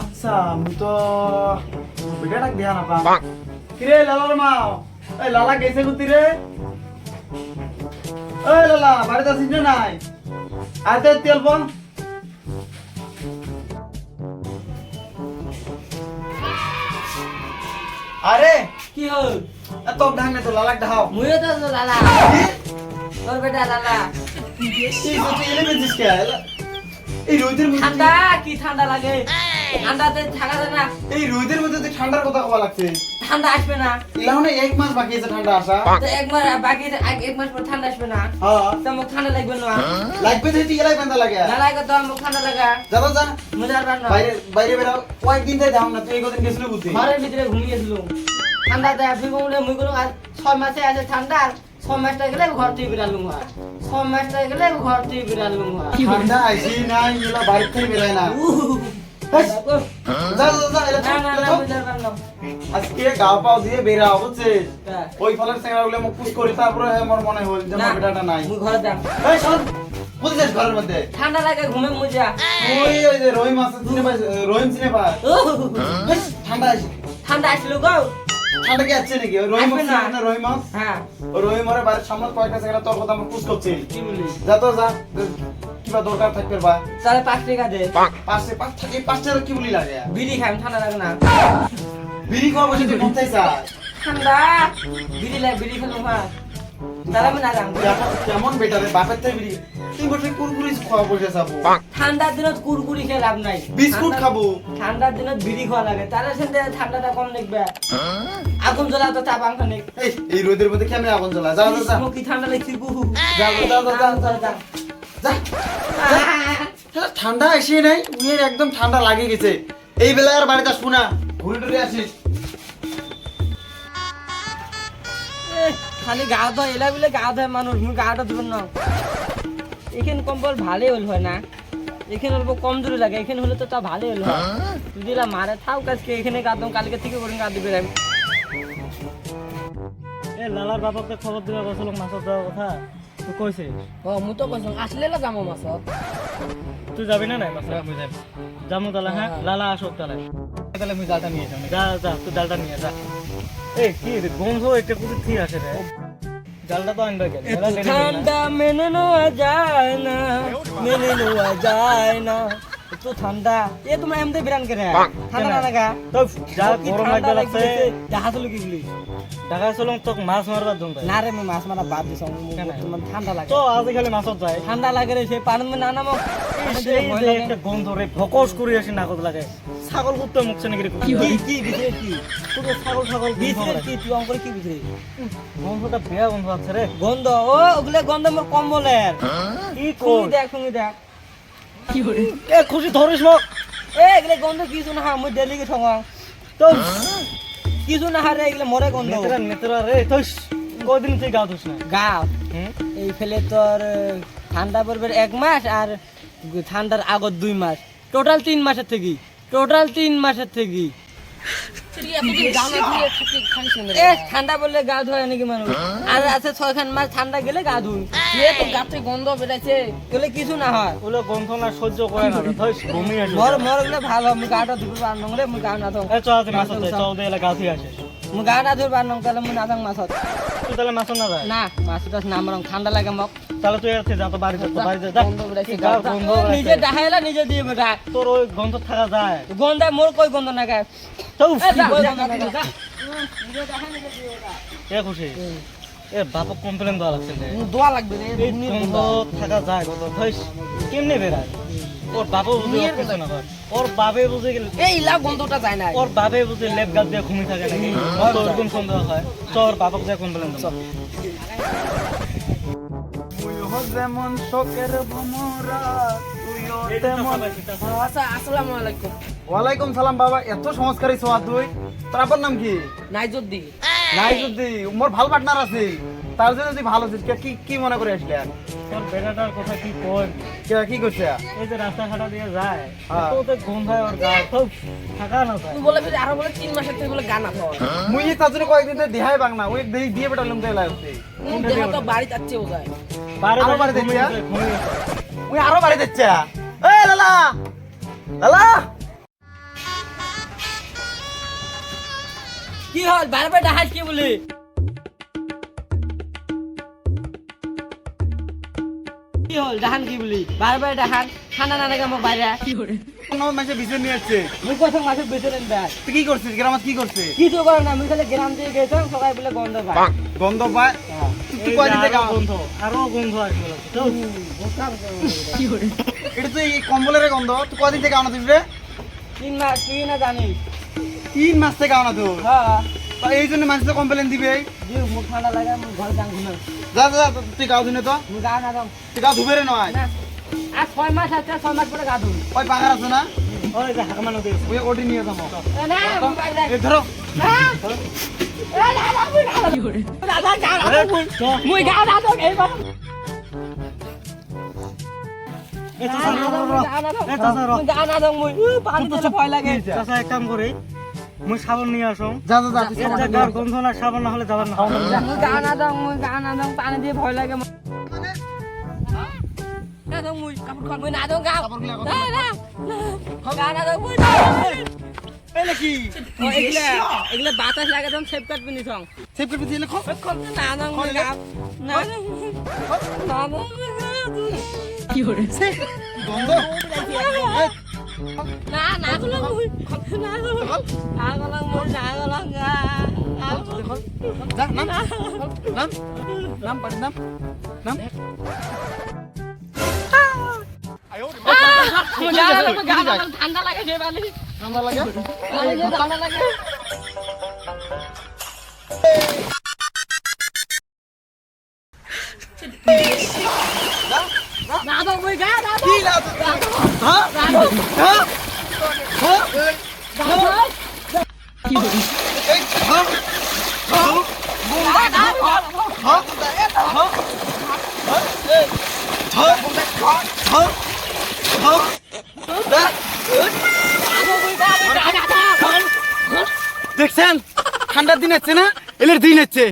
আচ্ছা আমি তো বেটাটাক দিয়া নাপাম কিরে লালার মা? এই লালা গেছে কুতি রে ওই লালা বাড়িতে আছিস না নাই আতে তেল বল আরে কি হল এ তোর ঢাং না তো লালাক ঢাও মুইও তো লালা? তোর বেটা লালা এই রোদের ঠান্ডা কি ঠান্ডা লাগে ঠান্ডাতে থাকা যায় না। এই রোদের মধ্যে তুই ঠান্ডার কথা কবা লাগছে। ঠান্ডা আসবে না। ইলাহনে এক মাস বাকি আছে ঠান্ডা আসা। তো এক মাস বাকি আছে, এক- মাস পর ঠান্ডা আসবে না। হ্যাঁ। তো মোক ঠান্ডা লাগবে না। লাগবে তো তুই এলাই বান্ধা লাগে। না লাগে তো মোক ঠান্ডা লাগা। যাব যা। মজার বান বাইরে বাইরে বেরাও কয়েকদিন ধরে যাও না তুই এই কদিন গেছিলি বুঝি? ঘরের ভিতরে ঘুমিয়েছিল ঠান্ডা দেয় আপনি বলে মুই কোনো আর ছয় মাসে আছে ঠান্ডা আর ছয় মাসটা গেলে ঘর থেকে বেরালুম আর। ছয় মাসটা গেলে ঘর থেকে বেরালুম আর। ঠান্ডা আইসি না এলা বাইরে থেকে বেরায় না। যা যা যা পারল আজকে গা পাও দিয়ে বেরাও বুঝছিস? ওই ফলের সেঙ্গা গুলো মুখ পুষ করি তারপরে আমার মনে হল যে আমার বেটাটা নাই। ঘরে যাম এই শোন বুঝছিস ঘরের মধ্যে? ঠান্ডা লাগে ঘুমে মুজা। ওই ওই যে রহিম আছে চিনে পাই রহিম চিনে পাই হেস, ঠান্ডা আইসি ঠান্ডা আসলো গো। ঠান্ডা কি আছে নাকি? রহিম আছে না। রহিম? হ্যাঁ। ওই রহিম ওরে বাড়ির সামনে কয়েকটা সেঙ্গা তোর কথা আমার পুষ করছি যা তো যা। কিবা দরকার থাকবে বা। তাহলে পাঁচ টাকা দে। পাঁচে। পাঁচ থাকে পাঁচটা কি বলি লাগে? বিড়ি খাই ঠান্ডা লাগে না। বিড়ি খাওয়া বসে তুই কোথায় ঠান্ডা বিড়ি লাগে বিড়ি খেলো না কেমন- কেমন বেটারে বাপের থেকে বিড়ি তুই বসে কুরকুরি খাওয়া বসে যাব ঠান্ডার দিনত কুরকুরি খেয়ে লাভ নাই। বিস্কুট খাব। ঠান্ডার দিনত বিড়ি খাওয়া লাগে। তাহলে সেটা ঠান্ডাটা কম দেখবে আগুন জ্বলা তো চা পাং খানিক এই এই রোদের মধ্যে কেমন আগুন জ্বলা যা যা যা। কি ঠান্ডা লাগছে যা, যা, যা, যা, যা, যা যা শালা ঠান্ডা এসে নাই উইয়ের একদম ঠান্ডা লাগে গেছে। এই বেলায় আর বাড়িতে আসব না। ঘুরে টুরে আসিস। এ, খালি গা ধোয় এলা বলে গা ধোয় মানুষ মুই গাটা ধুবেন না। এখানে কম্বল ভালোই হল হয় না। এখানে অল্প কম দূরে লাগে এখানে হলে তো তা ভালোই হল হয়। তুই দিলা মারে থাও কাজকে এখানে গাদম কালকে থেকে করে গা দিবে আমি। এ লালার বাবাকে খবর দিবা বসল মাছত যাওয়ার কথা। তুই কইছে ও মু তো যাব আসলে লা যামো মাছত। তুই যাবি না নাই মাছত? আমি যাবি যামু। তাহলে হ্যাঁ লালা আসুক তালে। তাহলে আমি জালটা নিয়ে যাব যা যা তুই ডালটা নিয়ে যা। এ কি রে গন্ধ একটা কুচি ঠিক আছে রে জালটা তো আনবে। ঠান্ডা মেনে নেওয়া যায় না মেনে নেওয়া যায় না। একটু ঠান্ডা। এ তোমরা এমনি বিরান করে ঠান্ডা না লাগা তো যা গরম লাগবে লাগছে। দেখা? চলো কি বলি ঢাকা চলং তোক মাছ মারবার দম না রে আমি মাছ মারা বাদ দিছ। তোমার ঠান্ডা লাগে। তো আজিকালি মাছত যায়। ঠান্ডা লাগে রে সেই পানি না নামো সেই যে একটা গন্ধ রে ফকস করে আসি নাকত লাগে। ছাগল কুত্তে মুখছে নাকি কি কি বিছে কি? পুরো ছাগল ছাগল বিছে কি? তুই অঙ্করে কি বিছে গন্ধটা বেয়া গন্ধ আছে রে গন্ধ? ও ওগুলা গন্ধ মোর কম্বলের কি কই দেখ খুঁজি দেখ এ খুশি ধরিস এ এগুলা গন্ধ কিছু না মুই ডেলিকে ঠঙাও তো কিছু না হারে এগুলা মরে গন্ধ? নেতরা নেতরা রে তো কদিন তুই গা ধুস না গাও। হুম? এই ফেলে তোর ঠান্ডা পড়বে এক মাস আর ঠান্ডার আগত দুই মাস। টোটাল তিন মাসের থেকে। টোটাল তিন মাসের থেকে। ঠান্ডা বললে গা ধোয় নাকি মানুষ? আর আছে ছয়খান মাস ঠান্ডা গেলে গা ধুই। তো গাতে গন্ধ বেড়াচ্ছে গেলে কিছু না হয়। ওগুলো গন্ধ না সহ্য করে না রে ধইস ঘুমি আসে। মর মর গেলে ভালো আমি গাটা ধুবো আর নংলে আমি গা না এ চল মাছ দে চল গা গাও থেকে আসিস। গা না ধুবো আর নং তাহলে মুই না মাছত তুই তাহলে মাছ না যায়? না মাছ টাছ না আমার ঠান্ডা লাগে মোক তাহলে তুই এর যা তো বাড়ি যা তো বাড়ি যা নিজে। ডাহাইলা নিজে দিয়ে বেটা তোর ওই গন্ধ থাকা যায়। গন্ধ মোর কই গন্ধ না গায়? তো এ খুশি? এ বাপক কমপ্লেন দেওয়া লাগছে দোয়া লাগবে রে গন্ধ থাকা যায় কেমনে বেড়ায় ওর বাবা বুঝে না ওর বাবে বুঝে গেল এই লা গন্ধটা যায় না ওর বাবে বুঝে লেপ গাছ দিয়ে ঘুমি থাকে নাকি? তো ওরকম সন্দেহ হয়। বাপক যা কমপ্লেন দেবো তুইও যেমন শোকের ভমরা আচ্ছা আসসালামু ওয়ালাইকুম সালাম বাবা। এত সংস্কারী সোয়া তুই। তোর আব্বার নাম কি? নাইজুদ্দিন। নাই যদি মোর ভালো পার্টনার আছে। তার জন্য তুই ভালো ছিস কি কি মনে করে আসলে আর? তোর বেটাটার কথা কি কই? কে কি করছে এই যে রাস্তা ঘাটা দিয়ে যায় হ্যাঁ। তো তো গন্ধ হয় ওর গা সব থাকা না তুই বলে ফেলে আরও বলে তিন মাসের থেকে বলে গান আছে মুই এই তার জন্য কয়েকদিন ধরে দেহাই বাং না ওই দেহি দিয়ে বেটালাম তো লাগছে দেহ তো বাড়ি যাচ্ছে ও যায়। বারে আরও বারে দেখছি, হ্যাঁ? ওই আরও বাড়ি দিচ্ছে এ লালা! লালা! কি হল? বারবার ডাহাজ কি বলি? কি হল? ডাহান কি বলি। বারবার ডাহান ঠান্ডা না লাগে আমার বাইরে কোন মাসে বিছে নিয়ে আসছে মুই কোথাও মাঝে বেঁচে নেন ব্যাগ তুই কি করছিস গ্রামাত কি করছিস কিছু করে না মুই খালি গ্রাম দিয়ে গেছিলাম সবাই বলে গন্ধ পায়। গন্ধ পায়? তুই তুই এই কয়দিন যে থেকে আরও আমার- গন্ধ আরও গন্ধ আসবে তো এটা তুই এই কম্বলের গন্ধ। তুই কয়দিন থেকে আনা তুই রে তিন মাস তুই না জানিস তিন মাস থেকে আনা তুই হ্যাঁ তা এই জন্য মানুষ তো কমপ্লেন দিবে দিও মুখ ঠান্ডা লাগে ঘর গান ঘুমাই যা যা তুই গাও দিনে তো গা না দাম তুই গাও ধুবে রে নয় আর ছয় মাস আছে ছয় মাস পরে গা ধুই ওই পাঙ্গার আছে না? ওই যে হাকামানো দিয়েছে ওই ওটি নিয়ে যাব। এ না মুই বাইরে এ ধরো মুই গা না দাম এই এ চাচা, র, র, র। এ চাচা, র। গা না দাম মুই পানি দিলে ভয় লাগে। চাচা এক কাম করি মুই সাবান নিয়ে আসো। যা যা যা আয়। গন্ধ না সাবান না হলে যাবার না। মুই গা না দাম মুই গা না পানি দিয়ে ভয় লাগে না দাম মুই কাপড় খন মুই না মুই এই এগুলা এগুলা বাতাস লাগে দাম সেভ কাট পিনি সং সেভ খো খন? না দাম না না কি হরে গন্ধ? না না গুলো মুই না গুলো না গুলো মুই না গুলো গা যা নাম নাম নাম পানি নাম নাম ঠান্ডা লাগে যে বালি ঠান্ডা লাগে ঠান্ডা লাগে না দাও মুই দেখছেন? ঠান্ডার দিন হচ্ছে না? এলের দিন হচ্ছে